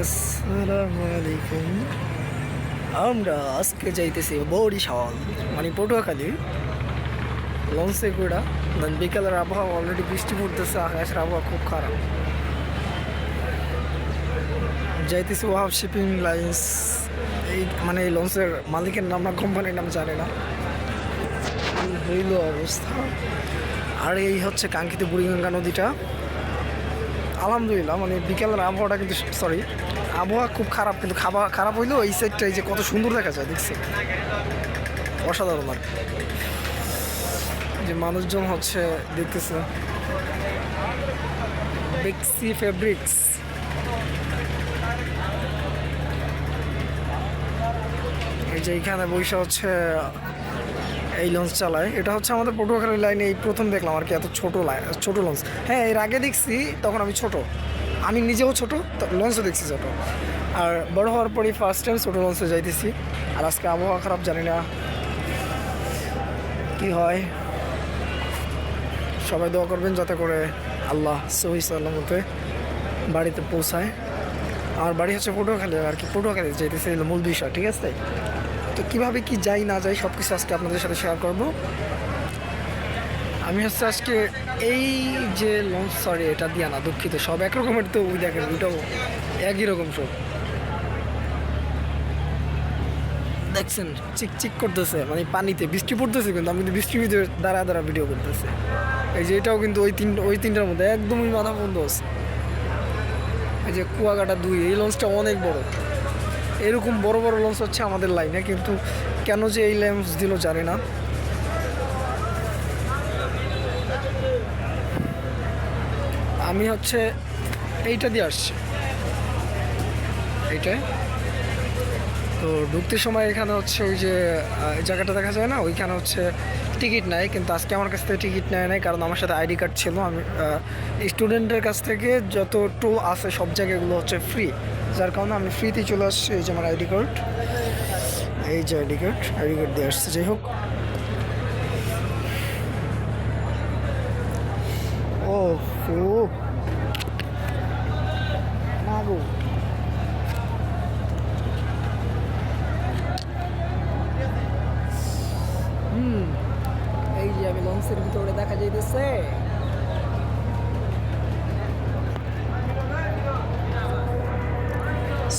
আসসালামু আলাইকুম। আমরা আজকে যাইতেছি বরিশাল মানে পটুয়াখালী। লঞ্চে ঘোড়া বিকালের আবহাওয়া অলরেডি বৃষ্টি পড়তেছে, আকাশের আবহাওয়া খুব খারাপ। যাইতেছি ওয়াহাব শিপিং লাইন্স এই মানে এই লঞ্চের মালিকের নাম না কোম্পানির নাম জানি না। হইল অবস্থা। আর এই হচ্ছে কাঙ্ক্ষিত বুড়িগঙ্গা নদীটা। আলহামদুলিল্লাহ মানে বিকেলের আবহাওয়াটা কিন্তু সরি আবহাওয়া খুব খারাপ, কিন্তু খাবার খারাপ হইলেও এই সাইডটা এই যে কত সুন্দর দেখা যায়, দেখছি। অসাধারণ আর যে মানুষজন হচ্ছে, দেখতেছে। বেক্সি ফেব্রিক্স এই যে এইখানে বৈশা হচ্ছে এই লঞ্চ চালায়। এটা হচ্ছে আমাদের পটুয়াখালী লাইনে এই প্রথম দেখলাম আর কি, এত ছোটো ছোট লঞ্চ হ্যাঁ এর আগে দেখছি, তখন আমি ছোট। আমি নিজেও ছোট লঞ্চও দেখছি ছোট। আর বড় হওয়ার পরই ফার্স্ট টাইম ছোটো লঞ্চে যাইতেছি। আর আজকে আবহাওয়া খারাপ, জানি না কি হয়। সবাই দোয়া করবেন যাতে করে আল্লাহ সহি সাল্লামতে বাড়িতে পৌঁছায়। আমার বাড়ি হচ্ছে পটুয়াখালী, আর কি পটুয়াখালী যাইতেছে এলো মূল বিষয়, ঠিক আছে? তো কীভাবে কি যাই না যাই সব কিছু আজকে আপনাদের সাথে শেয়ার করব। আমি হচ্ছে আজকে এই যে লঞ্চ সরি এটা দিয়া না, দুঃখিত, সব একরকমের তো ওই দেখেন ওইটাও একই রকম সব দেখছেন চিক চিক করতেছে মানে পানিতে বৃষ্টি পড়তেছে কিন্তু, আমি কিন্তু বৃষ্টির ভিতরে দাঁড়া দাঁড়া ভিডিও করতেছে। এই যে এটাও কিন্তু ওই তিন, ওই তিনটার মধ্যে একদমই মাথা বন্ধ আছে। এই যে কুয়াকাটা দুই, এই লঞ্চটা অনেক বড়। এরকম বড় বড় লঞ্চ হচ্ছে আমাদের লাইনে কিন্তু কেন যে এই লঞ্চ দিল জানি না। আমি হচ্ছে এইটা দিয়ে আসছি। এইটাই তো ঢুকতে সময় এখানে হচ্ছে ওই যে জায়গাটা দেখা যায় না? ওইখানে হচ্ছে টিকিট নেয় কিন্তু আজকে আমার কাছ থেকে টিকিট নেয় নাই, কারণ আমার সাথে আইডি কার্ড ছিল। আমি স্টুডেন্টের কাছ থেকে যত টো আছে, সব জায়গাগুলো হচ্ছে ফ্রি যার কারণে আমি ফ্রিতেই চলে আসছি, এই যে আমার আইডি কার্ড এই যে আইডি কার্ড আইডি কার্ড দিয়ে আসছে, যাই হোক। ও ও। হুম, এই যে আমি লঞ্চের ভিতরে দেখা যাইতেছে।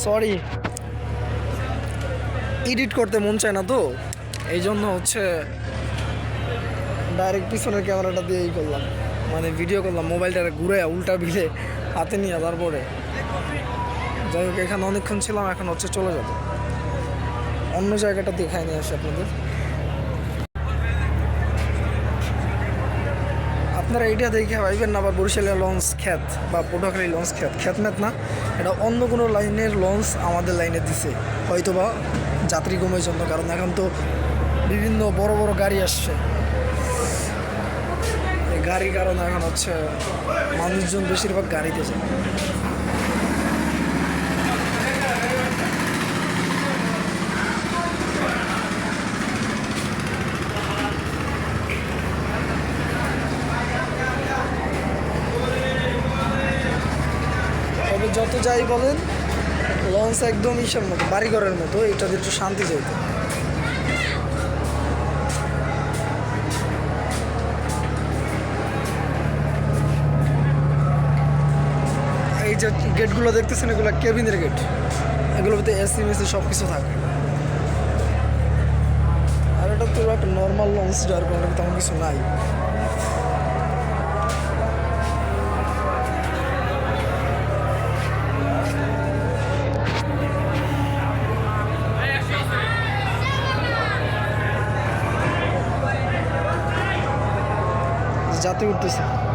সরি। এডিট করতে মন চায় না তো। এই জন্য হচ্ছে ডাইরেক্ট পিছনের ক্যামেরাটা দিয়েই করলাম। মানে ভিডিও করলাম মোবাইলটা ঘুরে উল্টা ভিড়ে হাতে নিয়ে তারপরে। যাই হোক, এখানে অনেকক্ষণ ছিলাম, এখন হচ্ছে চলে যাব। অন্য জায়গাটা দেখায় নিয়ে আসি আপনাদের। আপনারা এটা দেখে ভাইবেন না আবার বরিশালের লঞ্চ খ্যাত, বা পটুয়াখালী লঞ্চ খ্যাত। খ্যাত ম্যাত না, এটা অন্য কোনো লাইনের লঞ্চ আমাদের লাইনে দিছে। হয়তো বা যাত্রী কমের জন্য কারণ। এখন তো বিভিন্ন বড় বড় গাড়ি আসছে। গাড়ির কারণে এখন হচ্ছে মানুষজন বেশিরভাগ গাড়িতে যায়। যত যাই বলেন, লঞ্চ একদম ইসের মতো, বাড়িঘরের মতো এটাতে একটু শান্তি চাইতে এই যে গেটগুলো দেখতেছেন, এগুলো কেবিনের গেট। এগুলোর ভিতরে এসি, মেসি সব কিছু থাকে। আর এটা তো একটা নর্মাল লঞ্চ যার কোনো তেমন কিছু নাই। যাতে উঠতেছে।